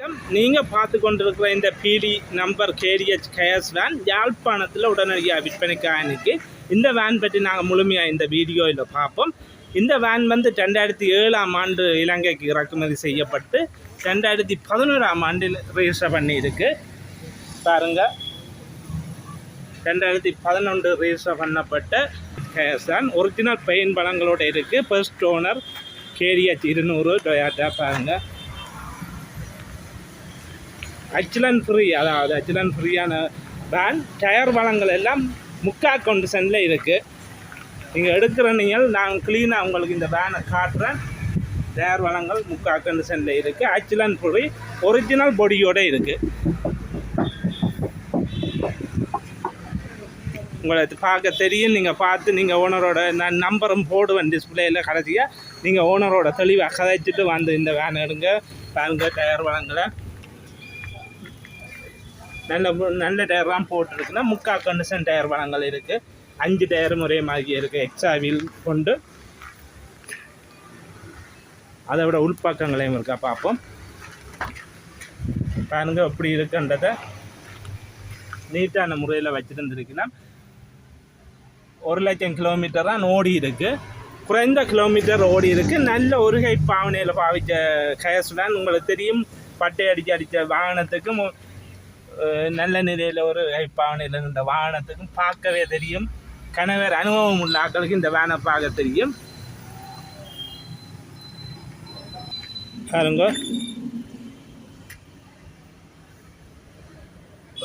நீங்கள் பார்த்து கொண்டிருக்கிற இந்த பிடி நம்பர் கேடிஹெச் கேஎஸ் வேன் யாழ்ப்பாணத்தில் உடனடியாக விற்பனைக்காக இருக்குது இந்த வேன் பற்றி நாங்கள் முழுமையாக இந்த வீடியோவில் பார்ப்போம். இந்த வேன் வந்து ரெண்டாயிரத்தி ஏழாம் ஆண்டு இலங்கைக்கு இறக்குமதி செய்யப்பட்டு ரெண்டாயிரத்தி பதினோராம் ஆண்டில் ரிஜிஸ்டர் பண்ணி இருக்கு பாருங்கள் ரெண்டாயிரத்தி பதினொன்று ரிஜிஸ்டர் பண்ணப்பட்ட கேஸ் தான் ஒரிஜினல் பெயின் பழங்களோட இருக்குது ஃபர்ஸ்ட் ஓனர் கேடிஹெச் இருநூறு டொயாட்டா பாருங்கள் அச்சுலன் ஃப்ரீ அதாவது அச்சிலன் ஃப்ரீயான வேன் டயர் வளங்கள் எல்லாம் முக்கா கண்டிஷனில் இருக்குது நீங்கள் எடுக்கிற நீங்கள் நான் க்ளீனாக உங்களுக்கு இந்த வேனை காட்டுறேன். டயர் வளங்கள் முக்கா கண்டிஷனில் இருக்குது அச்சுலன் ஃப்ரீ ஒரிஜினல் பொடியோடு இருக்குது உங்களுக்கு பார்க்க தெரியும். நீங்கள் பார்த்து நீங்கள் ஓனரோட நான் நம்பரும் போடுவேன் டிஸ்பிளேயில் கடைசியாக நீங்கள் ஓனரோட தெளிவாக கதைச்சிட்டு வந்து இந்த வேன் எடுங்க. பாருங்க டயர் வளங்களை. நல்ல நல்ல டயர் தான் போட்டிருக்குன்னா முக்கால் கண்டிஷன் டயர் வளங்கள் இருக்குது அஞ்சு டயரும் ஒரே மாதிரி இருக்குது எக்ஸ்ட்ரா வீல் கொண்டு அதை விட உள்பக்கங்களையும் இருக்கா பார்ப்போம். பாருங்க எப்படி இருக்குன்றதை நீட்டான முறையில் வச்சுருந்துருக்குன்னா ஒரு லட்சம் கிலோமீட்டர் தான் ஓடி இருக்குது குறைந்த கிலோமீட்டர் ஓடி இருக்குது நல்ல ஒரு கை பாவனையில் பாவிச்ச கயசுடன் உங்களுக்கு தெரியும் பட்டை அடித்து அடித்த வாகனத்துக்கும் நல்ல நிலையில் ஒரு ஹைப்பான இந்த வாகனத்துக்கும் பார்க்கவே தெரியும். கணவர் அனுபவம் உள்ள ஆக்களுக்கு இந்த வேனை பார்க்க தெரியும். பாருங்க.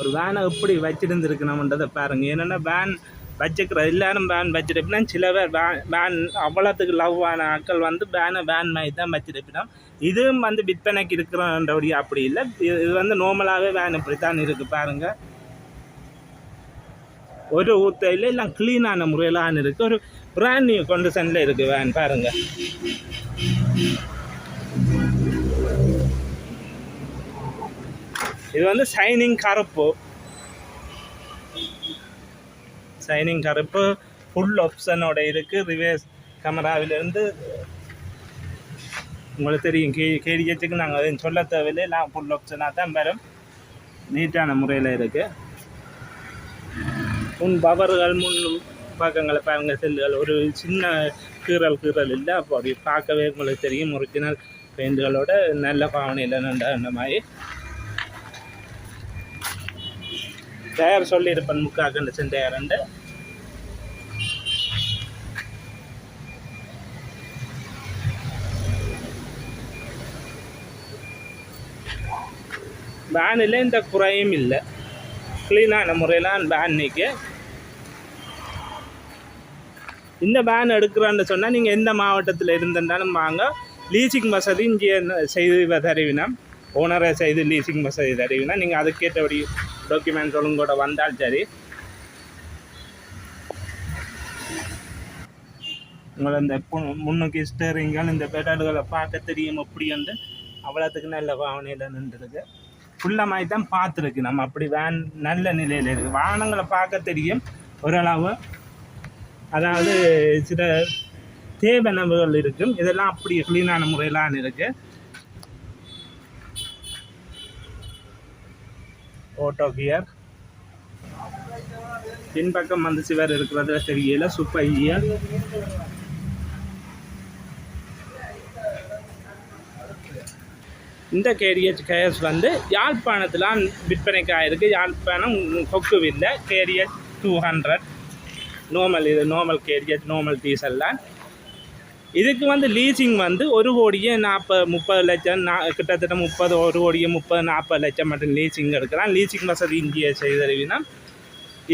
ஒரு வேனை எப்படி வச்சிருந்துருக்கணும்ன்றதை பாருங்க. என்னென்னா வேன் வச்சுக்கிற எல்லாரும் வேன் வச்சிருப்பினா சில பேர் வேன் வேன் அவ்வளோத்துக்கு லவ் ஆன ஆட்கள் வந்து வேனை வேன் மாதிரி தான் வச்சிருப்பினோம். இதுவும் வந்து விற்பனைக்கு இருக்கிறோன்றபடி அப்படி இல்லை. இது இது வந்து நார்மலாகவே வேன் இப்படி தான் இருக்குது பாருங்கள் ஒரு ஊத்தையில் எல்லாம் க்ளீனான முறையிலான இருக்குது ஒரு பிராண்ட் நியூ கண்டிஷனில் இருக்குது வேன் பாருங்கள் இது வந்து சைனிங் கருப்பு. சைனிங் கருப்பு ஃபுல் ஆப்ஷனோட இருக்குது ரிவேஸ் கேமராவிலேருந்து உங்களுக்கு தெரியும். கே கேடிஹெச்சுக்கு நாங்கள் எதுவும் சொல்ல தேவையில்லை. நான் ஃபுல் ஆப்ஷனாக தான் வரும். நீட்டான முறையில் இருக்குது முன் பவர்கள் முன் பக்கங்களை பாருங்க செல்லுகள். ஒரு சின்ன கீறல் கீறல் இல்லை. அப்போ அப்படி பார்க்கவே உங்களுக்கு தெரியும். ஒரிஜினல் பெயிண்டுகளோட நல்ல பாவனையில் நண்ட மாதிரி. டயர் சொல்லியிருப்பேன். முக்கா கண்டிஷன் டயர்ண்டு வேனில் இந்த குறையும் இல்லை. க்ளீனான முறையில் வேன் நிற்க இந்த வேன் எடுக்கிறான்னு சொன்னால் நீங்கள் எந்த மாவட்டத்தில் இருந்திருந்தாலும் வாங்க. லீசிங் வசதி இங்கே செய்து தருவினா ஓனரை செய்து லீசிங் வசதி தருவினா நீங்கள் அதுக்கேற்றபடி டாக்குமெண்ட் கூட வந்தால் சரி. உங்களை இந்த முன்னுக்கு ஸ்டேரிங்கள் இந்த பெடல்களை பார்க்க தெரியும் எப்படி வந்து அவ்வளோத்துக்கு நல்ல பாவனையில் நின்றுருக்கு. ஃபுல்லமாக தான் பார்த்துருக்கு. நம்ம அப்படி வேன் நல்ல நிலையில் இருக்குது வாகனங்களை பார்க்க தெரியும் ஓரளவு. அதாவது சில தேவனவுகள் இருக்கும். இதெல்லாம் அப்படி க்ளீனான முறையிலான இருக்குது ஓட்டோ கியர் பின்பக்கம் வந்து சிவர் இருக்கிறது. தெரியல. சூப்பர் கியர் இந்த கேரியஸ் கேஎஸ் வந்து யாழ்ப்பாணத்தில் விற்பனைக்கு இருக்குது யாழ்ப்பாணம் கொக்குவில்லை. கேரியஸ் டூ ஹண்ட்ரட் நார்மல் இது நார்மல் கேரியஸ் நார்மல் டீசல் தான் இதுக்கு வந்து லீசிங் வந்து ஒரு கோடியே நாற்பது முப்பது லட்சம் நா கிட்டத்தட்ட முப்பது ஒரு கோடியே முப்பது நாற்பது லட்சம் மட்டும் லீசிங் எடுக்கலாம். லீசிங் வசதி இந்திய செய்தறிவினா.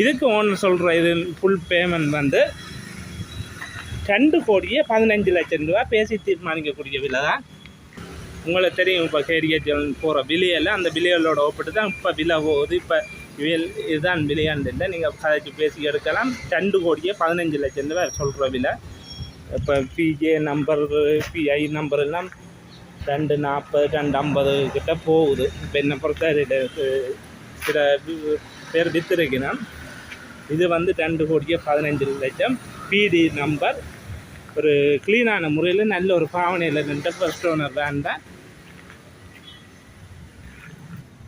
இதுக்கு ஓனர் சொல்கிற இது ஃபுல் பேமெண்ட் வந்து ரெண்டு கோடியே பதினஞ்சு லட்சம் ரூபா பேசி தீர்மானிக்கக்கூடிய விலை தான் உங்களுக்கு தெரியும் இப்போ கேரியர் போகிற விலையெல்லாம் அந்த விலைகளோட ஒப்பிட்டு தான் இப்போ விலை போகுது இப்போ வியல் இதுதான் விலையாண்டு இல்லை. நீங்கள் கதைச்சு பேசி எடுக்கலாம். ரெண்டு கோடியே பதினஞ்சு லட்சம் ரூபா சொல்கிற விலை. இப்போ பிஜே நம்பர் பிஐ நம்பர் எல்லாம் ரெண்டு நாற்பது ரெண்டு ஐம்பது கிட்ட போகுது. இப்போ என்னை பொறுத்த சில பேர் விற்றுருக்கணும் இது வந்து ரெண்டு கோடியே பதினஞ்சு லட்சம். பிடி நம்பர் ஒரு க்ளீனான முறையில் நல்ல ஒரு பாவனையில் நின்ற ஃபர்ஸ்ட் ஓனர் வேன் தான்.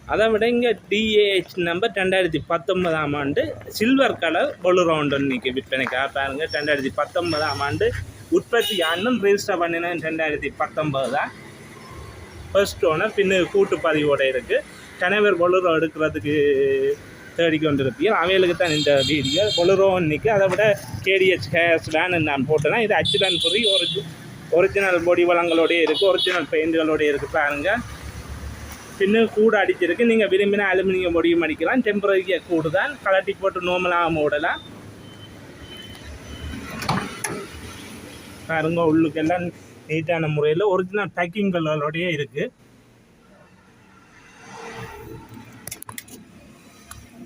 அதை விட இங்கே டிஏஹெச் நம்பர் ரெண்டாயிரத்தி பத்தொன்பதாம் ஆண்டு சில்வர் கலர் பொலுரோ இன்றைக்கி விற்பனைக்காக பாருங்கள் ரெண்டாயிரத்தி பத்தொன்பதாம் ஆண்டு உற்பத்தி ஆண்டும் ரிஜிஸ்டர் பண்ணினேன் ரெண்டாயிரத்தி பத்தொன்பது தான். ஃபர்ஸ்ட் ஓனர் பின்னு கூட்டு இருக்குது கணவர் பொலுரோ எடுக்கிறதுக்கு தேடிக்கொண்டிருப்பீங்க அவைகளுக்கு தான் இந்த வீடியோ பொலுரோ இன்றைக்கி அதை விட கேடிஹெச் ஹேர்ஸ் வேன் நான் போட்டேன்னா இது அச்சுடன் பொறி ஒரிஜி ஒரிஜினல் பொடி வளங்களோடய இருக்குது ஒரிஜினல் பெயிண்ட்களோடய இருக்குது பாருங்கள் பின்னு கூடு அடிச்சிருக்கு. நீங்கள் விரும்பினா அலுமினியம் பொடியும் அடிக்கலாம். டெம்பரரியாக கூடு தான் கலட்டி போட்டு நோமலாக மூடலாம். பாருங்க உள்ளுக்கெல்லாம் நீட்டான முறையில் ஒரிஜினல் பேக்கிங்களோடய இருக்குது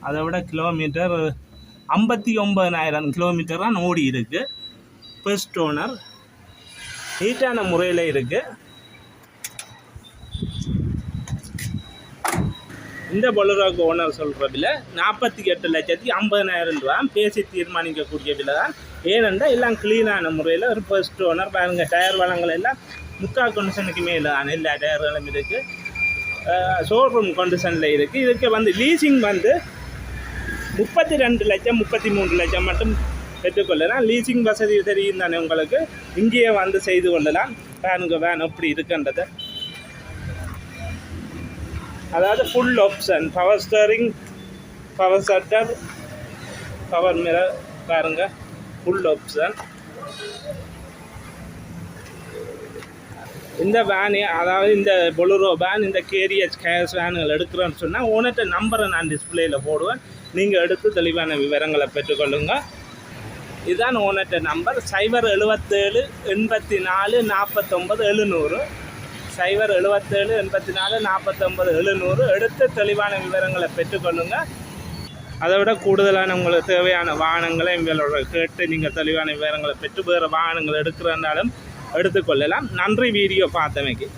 அதை விட கிலோமீட்டர் ஐம்பத்தி ஒம்பதனாயிரம் கிலோமீட்டர் தான் ஓடி இருக்குது ஃபர்ஸ்ட் ஓனர் நீட்டான முறையில் இருக்குது இந்த பொலரோக்கு ஓனர் சொல்கிற விலை நாற்பத்தி எட்டு லட்சத்தி ஐம்பதனாயிரம் ரூபா பேசி தீர்மானிக்கக்கூடிய விலை தான் ஏனென்றால் எல்லாம் க்ளீனான முறையில் ஒரு ஃபர்ஸ்ட் ஓனர் பாருங்கள் டயர் வளங்கள் எல்லாம் முக்கால் கண்டிஷனுக்கு மேலே தான். எல்லா டயர்களும் இருக்குது ஷோரூம் கண்டிஷனில் இருக்குது இதுக்கு வந்து லீசிங் வந்து முப்பத்தி ரெண்டு லட்சம் முப்பத்தி மூன்று லட்சம் மட்டும் பெற்றுக்கொள்ளலாம். லீசிங் வசதி தெரியும் தானே உங்களுக்கு? இங்கேயே வந்து செய்து கொள்ளலாம். வேனுங்க வேன் எப்படி இருக்குன்றதை. அதாவது full option power steering power shutter power mirror பாருங்க. ஃபுல் ஆப்ஷன் இந்த வேனு அதாவது இந்த பொலுரோ வேன் இந்த கேரியஸ் கேஸ் வேனுகள் எடுக்கிறோன்னு சொன்னால் ஓனர்கிட்ட நம்பரை நான் டிஸ்பிளேயில் போடுவேன். நீங்கள் எடுத்து தெளிவான விவரங்களை பெற்றுக்கொள்ளுங்கள் இதுதான் ஓனர்கிட்ட நம்பர் சைபர் எழுபத்தேழு எண்பத்தி நாலு நாற்பத்தொம்பது எழுநூறு. சைபர் எழுபத்தேழு எண்பத்தி நாலு நாற்பத்தொம்பது எழுநூறு. எடுத்து தெளிவான விவரங்களை பெற்றுக்கொள்ளுங்க அதை விட கூடுதலான உங்களுக்கு தேவையான வாகனங்களை எங்களோட கேட்டு நீங்கள் தெளிவான விவரங்களை பெற்று வேறு வாகனங்கள் எடுக்கிறனாலும் எடுத்துக்கொள்ளலாம் நன்றி வீடியோ பார்த்தமைக்கு.